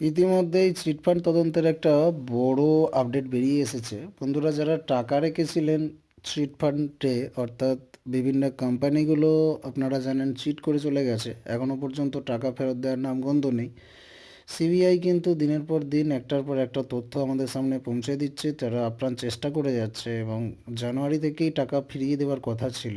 ইতিমধ্যেই চিটফান্ড তদন্তের একটা বড় আপডেট বেরিয়ে এসেছে। বন্ধুরা, যারা টাকা রেখেছিলেন চিটফান্ডে অর্থাৎ বিভিন্ন কোম্পানিগুলো, আপনারা জানেন চিট করে চলে গেছে। এখনও পর্যন্ত টাকা ফেরত দেওয়ার নাম গন্ধ নেই। সিবিআই কিন্তু দিনের পর দিন, একটার পর একটা তথ্য আমাদের সামনে পৌঁছে দিচ্ছে। তারা আপ্রাণ চেষ্টা করে যাচ্ছে এবং জানুয়ারি থেকেই টাকা ফিরিয়ে দেওয়ার কথা ছিল।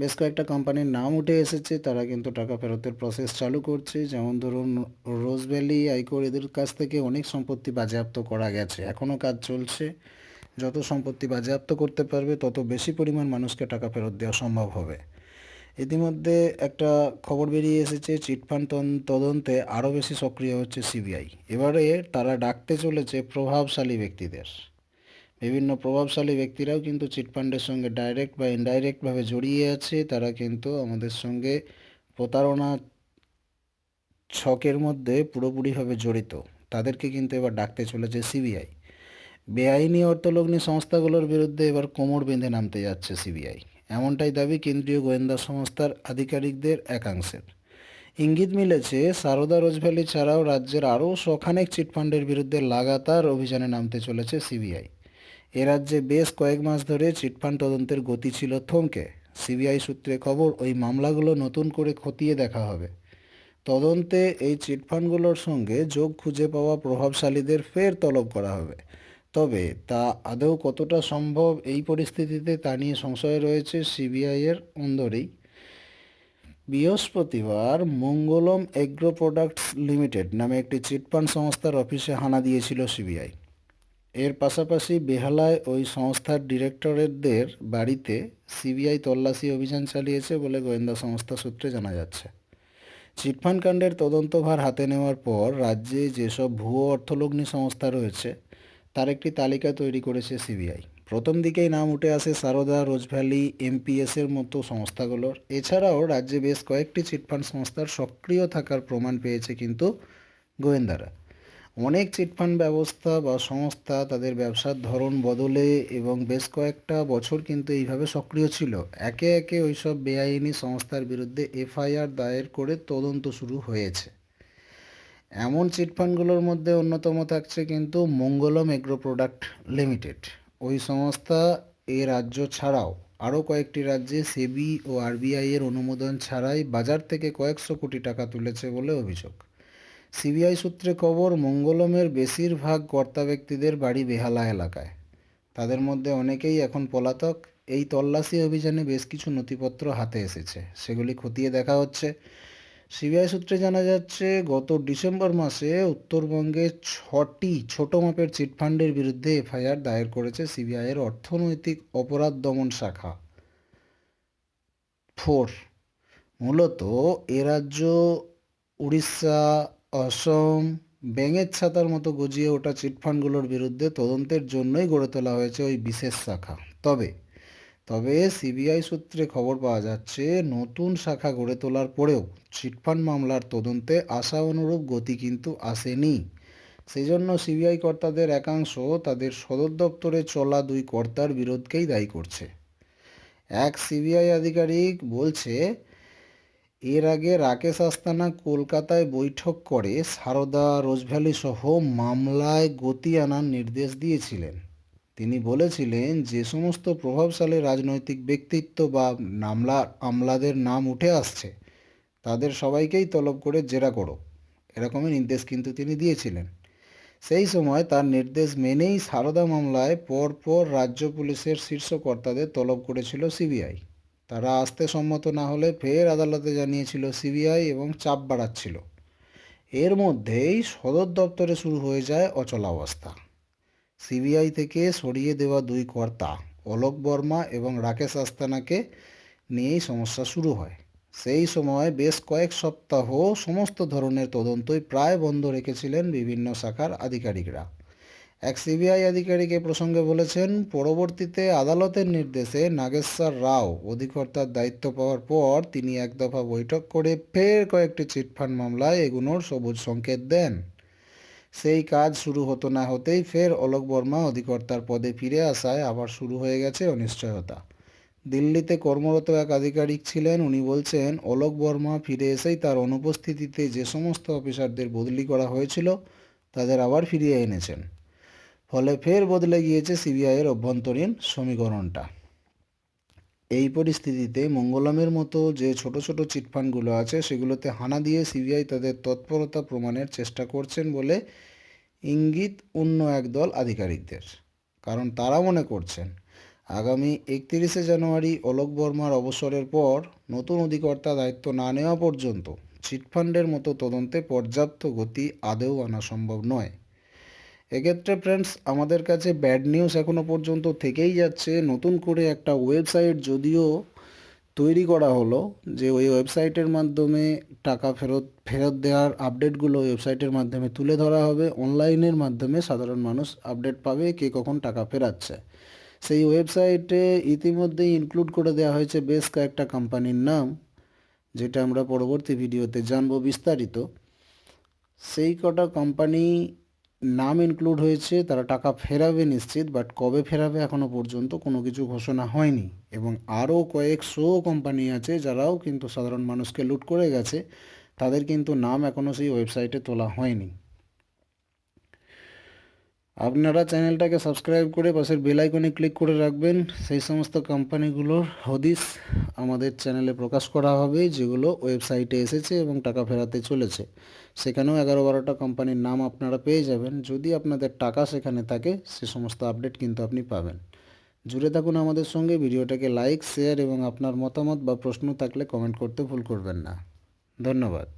বেশ কয়েকটা কোম্পানির নাম উঠে এসেছে, তারা কিন্তু টাকা ফেরতের প্রসেস চালু করছে। যেমন ধরুন রোজভ্যালি আইকোর এদের কাছ থেকে অনেক সম্পত্তি বাজেয়াপ্ত করা গেছে। এখনও কাজ চলছে। যত সম্পত্তি বাজেয়াপ্ত করতে পারবে, তত বেশি পরিমাণ মানুষকে টাকা ফেরত দেওয়া সম্ভব হবে। ইতিমধ্যে একটা খবর বেরিয়ে এসেছে, চিটফান্ড তদন্তে আরও বেশি সক্রিয় হচ্ছে সিবিআই। এবারে তারা ডাকতে চলেছে প্রভাবশালী ব্যক্তিদের। বিভিন্ন প্রভাবশালী ব্যক্তিরাও কিন্তু চিটফান্ডের সঙ্গে ডাইরেক্ট বা ইনডাইরেক্টভাবে জড়িয়ে আছে। তারা কিন্তু আমাদের সঙ্গে প্রতারণা ছকের মধ্যে পুরোপুরিভাবে জড়িত। তাদেরকে কিন্তু এবার ডাকতে চলেছে সিবিআই বেআইনি অর্থলগ্নি সংস্থাগুলোর বিরুদ্ধে এবার কোমর বেঁধে নামতে যাচ্ছে সিবিআই এমনটাই দাবি কেন্দ্রীয় গোয়েন্দা সংস্থার আধিকারিকদের একাংশের। ইঙ্গিত মিলেছে, সারদা রোজভ্যালি ছাড়াও রাজ্যের আরও শখানেক চিটফান্ডের বিরুদ্ধে লাগাতার অভিযানে নামতে চলেছে সিবিআই এ রাজ্যে বেশ কয়েক মাস ধরে চিটফান্ড তদন্তের গতি ছিল থমকে। সিবিআই সূত্রে খবর, ওই মামলাগুলো নতুন করে খতিয়ে দেখা হবে। তদন্তে এই চিটফান্ডগুলোর সঙ্গে যোগ খুঁজে পাওয়া প্রভাবশালীদের ফের তলব করা হবে। তবে তা আদৌ কতটা সম্ভব এই পরিস্থিতিতে তা নিয়ে সংশয় রয়েছে সিবিআইয়ের অন্দরেই। বৃহস্পতিবার মঙ্গলম এগ্রো প্রোডাক্টস লিমিটেড নামে একটি চিটফান্ড সংস্থার অফিসে হানা দিয়েছিল সিবিআই। এর পাশাপাশি বেহালায় ওই সংস্থার ডিরেক্টরেটদের বাড়িতে সিবিআই তল্লাশি অভিযান চালিয়েছে বলে গোয়েন্দা সংস্থা সূত্রে জানা যাচ্ছে। চিটফান্ড কাণ্ডের তদন্তভার হাতে নেওয়ার পর রাজ্যে যেসব ভুয়ো অর্থলগ্নি সংস্থা রয়েছে, তার একটি তালিকা তৈরি করেছে সিবিআই। প্রথম দিকেই নাম উঠে আসে সারদা, রোজভ্যালি, এমপিএসের মতো সংস্থাগুলোর। এছাড়াও রাজ্যে বেশ কয়েকটি চিটফান্ড সংস্থার সক্রিয় থাকার প্রমাণ পেয়েছে কিন্তু গোয়েন্দারা। অনেক চিটফান্ড ব্যবস্থা বা সংস্থা তাদের ব্যবসার ধরন বদলে এবং বেশ কয়েকটা বছর কিন্তু এইভাবে সক্রিয় ছিল। একে একে ওইসব বেআইনি সংস্থার বিরুদ্ধে এফআইআর দায়ের করে তদন্ত শুরু হয়েছে। এমন চিটফান্ডগুলোর মধ্যে অন্যতম থাকছে কিন্তু মঙ্গলম এগ্রো প্রোডাক্ট লিমিটেড ওই সংস্থা এ রাজ্য ছাড়াও আরও কয়েকটি রাজ্যে সেবি ও আরবিআই এর অনুমোদন ছাড়াই বাজার থেকে কয়েকশো কোটি টাকা তুলেছে বলে অভিযোগ। সিবিআই সূত্রে খবর, মঙ্গলমের বেশিরভাগ কর্তা ব্যক্তিদের বাড়ি বেহালা এলাকায়। তাদের মধ্যে অনেকেই এখন পলাতক। এই তল্লাশি অভিযানে বেশ কিছু নথিপত্র হাতে এসেছে। সেগুলি খতিয়ে দেখা হচ্ছে। সিবিআই সূত্রে জানা যাচ্ছে, গত ডিসেম্বর মাসে উত্তরবঙ্গে ছটি ছোট মাপের চিটফান্ডের বিরুদ্ধে এফআইআর দায়ের করেছে সিবিআইয়ের অর্থনৈতিক অপরাধ দমন শাখা। ফোর, মূলত এ রাজ্য, উড়িষ্যা অসম ব্যাঙের ছাতার মতো গজিয়ে ওঠা চিটফান্ডগুলোর বিরুদ্ধে তদন্তের জন্যই গড়ে তোলা হয়েছে ওই বিশেষ শাখা। তবে তবে সিবিআই সূত্রে খবর পাওয়া যাচ্ছে, নতুন শাখা গড়ে তোলার পরেও চিটফান্ড মামলার তদন্তে আশা অনুরূপ গতি কিন্তু আসেনি। সেই জন্য সিবিআই কর্তাদের একাংশ তাদের সদর দপ্তরে চলা দুই কর্তার বিরোধকেই দায়ী করছে। এক সিবিআই আধিকারিক বলছে এর আগে রাকেশ আস্তানা কলকাতায় বৈঠক করে সারদা রোজভ্যালি সহ মামলায় গতি আনার নির্দেশ দিয়েছিলেন। তিনি বলেছিলেন, যে সমস্ত প্রভাবশালী রাজনৈতিক ব্যক্তিত্ব বা নামলা, আমলাদের নাম উঠে আসছে, তাদের সবাইকেই তলব করে জেরা করো। এরকমই নির্দেশ কিন্তু তিনি দিয়েছিলেন। সেই সময় তার নির্দেশ মেনেই সারদা মামলায় পরপর রাজ্য পুলিশের শীর্ষ কর্তাদের তলব করেছিল সিবিআই। তারা আসতে সম্মত না হলে ফের আদালতে জানিয়েছিল সিবিআই এবং চাপ বাড়াচ্ছিল। এর মধ্যেই সদর দপ্তরে শুরু হয়ে যায় অচলাবস্থা সিবিআই থেকে সরিয়ে দেওয়া দুই কর্তা, অলোক বর্মা এবং রাকেশ আস্তানাকে নিয়েই সমস্যা শুরু হয়। সেই সময় বেশ কয়েক সপ্তাহ সমস্ত ধরনের তদন্তই প্রায় বন্ধ রেখেছিলেন বিভিন্ন শাখার আধিকারিকরা। এক সিবিআই আধিকারিক এ প্রসঙ্গে বলেছেন, পরবর্তীতে আদালতের নির্দেশে নাগেশ্বর রাও অধিকর্তার দায়িত্ব পাওয়ার পর তিনি এক দফা বৈঠক করে ফের কয়েকটি চিটফান্ড মামলায় এগুনোর সবুজ সংকেত দেন। সেই কাজ শুরু হতো না হতেই ফের অলোক বর্মা অধিকর্তার পদে ফিরে আসায় আবার শুরু হয়ে গেছে অনিশ্চয়তা। দিল্লিতে কর্মরত এক আধিকারিক ছিলেন, উনি বলছেন, অলোক বর্মা ফিরে এসেই তার অনুপস্থিতিতে যে সমস্ত অফিসারদের বদলি করা হয়েছিল, তাদের আবার ফিরিয়ে এনেছেন। ফলে ফের বদলে গিয়েছে সিবিআইয়ের অভ্যন্তরীণ সমীকরণটা। এই পরিস্থিতিতে মঙ্গলমের মতো যে ছোট ছোট চিটফান্ডগুলো আছে, সেগুলোতে হানা দিয়ে সিবিআই তাদের তৎপরতা প্রমাণের চেষ্টা করছেন বলে ইঙ্গিত অন্য একদল আধিকারিকদের। কারণ তারা মনে করছেন, আগামী একত্রিশে জানুয়ারি অলোক বর্মার অবসরের পর নতুন অধিকর্তা দায়িত্ব না নেওয়া পর্যন্ত চিটফান্ডের মতো তদন্তে পর্যাপ্ত গতি আদৌ আনা সম্ভব নয়। এক্ষেত্রে ফ্রেন্ডস আমাদের কাছে ব্যাড নিউজ এখনও পর্যন্ত থেকেই যাচ্ছে। নতুন করে একটা ওয়েবসাইট যদিও তৈরি করা হলো, যে ওই ওয়েবসাইটের মাধ্যমে টাকা ফেরত ফেরত দেওয়ার আপডেটগুলো ওয়েবসাইটের মাধ্যমে তুলে ধরা হবে। অনলাইনের মাধ্যমে সাধারণ মানুষ আপডেট পাবে কে কখন টাকা ফেরাচ্ছে। সেই ওয়েবসাইটে ইতিমধ্যেই ইনক্লুড করে দেওয়া হয়েছে বেশ কয়েকটা কোম্পানির নাম, যেটা আমরা পরবর্তী ভিডিওতে জানব বিস্তারিত। সেই কটা কোম্পানি নাম ইনক্লুড হয়েছে, তারা টাকা ফেরাবে নিশ্চিত বাট কবে ফেরাবে এখনও পর্যন্ত কোনো কিছু ঘোষণা হয়নি। এবং আরও কয়েকশো কোম্পানি আছে যারাও কিন্তু সাধারণ মানুষকে লুট করে গেছে, তাদের কিন্তু নাম এখনও সেই ওয়েবসাইটে তোলা হয়নি। আপনারা চ্যানেলটাকে সাবস্ক্রাইব করে পাশের বেল আইকনে ক্লিক করে রাখবেন। সেই সমস্ত কোম্পানিগুলোর হদিস আমাদের চ্যানেলে প্রকাশ করা হবে, যেগুলো ওয়েবসাইটে এসেছে এবং টাকা ফেরাতে চলেছে। সেখানেও এগারো বারোটা কোম্পানির নাম আপনারা পেয়ে যাবেন। যদি আপনাদের টাকা সেখানে থাকে, সে সমস্ত আপডেট কিন্তু আপনি পাবেন। জুড়ে থাকুন আমাদের সঙ্গে, ভিডিওটাকে লাইক শেয়ার এবং আপনার মতামত বা প্রশ্ন থাকলে কমেন্ট করতে ভুল করবেন না। ধন্যবাদ।